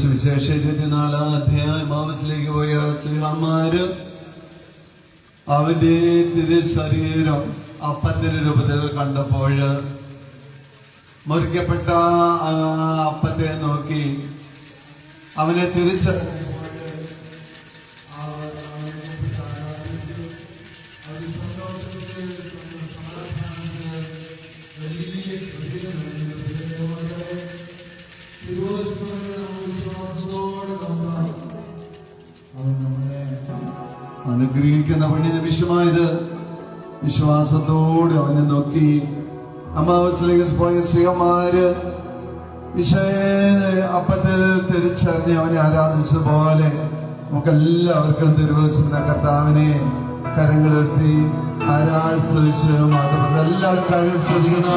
സുവിശേഷ ഇരുപത്തിനാലാം അധ്യായം ആവസിലേക്ക് പോയ ശ്രീഹന്മാര് അവന്റെ തിരു ശരീരം അപ്പത്തിന്റെ രൂപത്തിൽ കണ്ടപ്പോൾ മുറിക്കപ്പെട്ട അപ്പത്തെ നോക്കി അവനെ തിരിച്ച് അനുഗ്രഹിക്കുന്ന പണി നിമിഷമായത് വിശ്വാസത്തോടെ അവനെ നോക്കി. അമാവസിലേക്ക് പോയ സ്ത്രീയന്മാര് ഈശോയെ അപ്പത്തിൽ തിരിച്ചറിഞ്ഞ് അവനെ ആരാധിച്ച പോലെ നമുക്കെല്ലാവർക്കും തിരുവനന്തപുരത്തെ കർത്താവിനെ കരങ്ങളുയർത്തി ആരാധിച്ചു മാത്രമല്ല എല്ലാ കരങ്ങൾ ശ്രദ്ധിക്കുന്നു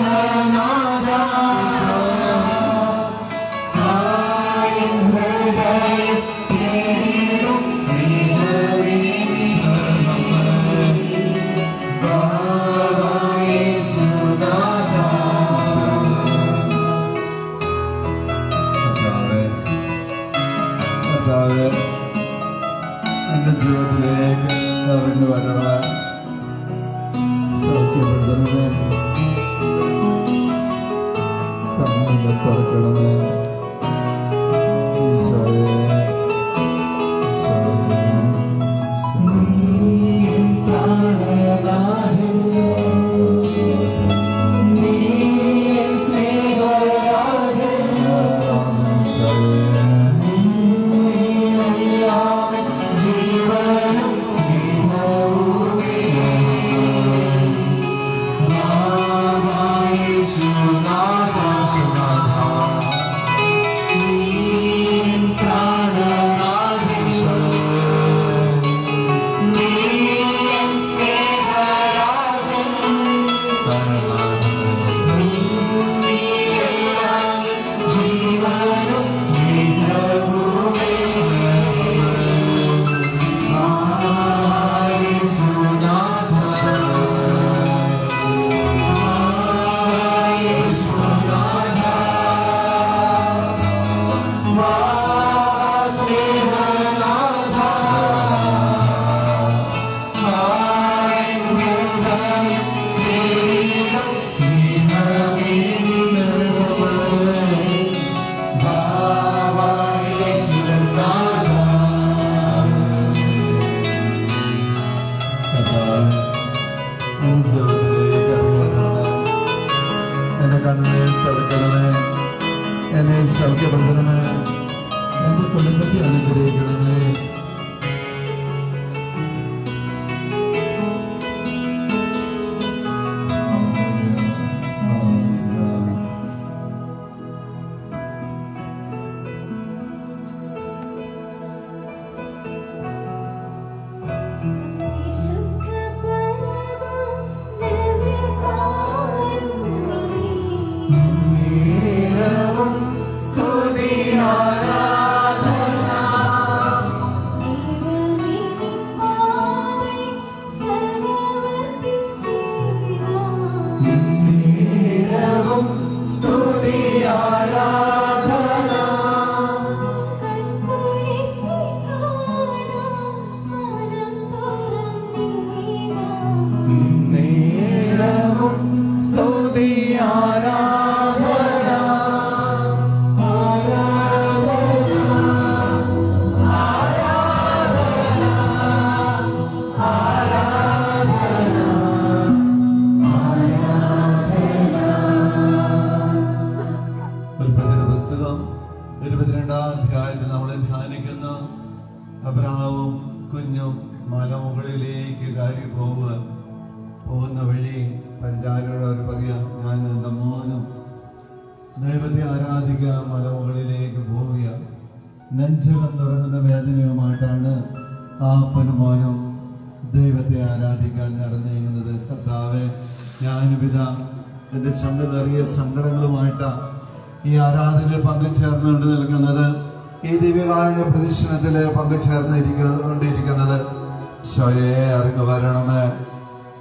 എന്റെ ജീവിതത്തിലേക്ക് ഇറങ്ങി വരണമേ. സൗഖ്യപ്പെടുത്തണമേ. കണ്ണിന്റെ തുറക്കണമേ. കണ്ണിനെ തുറക്കണമേ എന്നെ സൗഖ്യപ്പെടുത്തണമേ എന്റെ കുടുംബത്തെ അനുഗ്രഹിക്കണമേ അബ്രഹാവും കുഞ്ഞും മലമുകളിലേക്ക് കയറി പോവുക പോകുന്ന വഴി പരിചാരോട് അവർ പറയാം ഞാൻ എന്റെ മോനും ദൈവത്തെ ആരാധിക്കുക മലമുകളിലേക്ക് പോവുക. നെഞ്ചകം തുറങ്ങുന്ന വേദനയുമായിട്ടാണ് ആ അപ്പനും മോനും ദൈവത്തെ ആരാധിക്കാൻ നിറഞ്ഞിരിക്കുന്നത് കർത്താവെ ഞാനുവിധ എന്റെ ചങ്കതറിയ സങ്കടങ്ങളുമായിട്ടാണ് ഈ ആരാധനയിൽ പങ്കുചേർന്നുകൊണ്ട് നിൽക്കുന്നത്. ഈ ദിവ്യകാരുണ്യ പ്രദർശനത്തിൽ പങ്കുചേർന്നിരിക്കൊണ്ടിരിക്കുന്നത് ശോയെ അറിഞ്ഞു വരണമേ.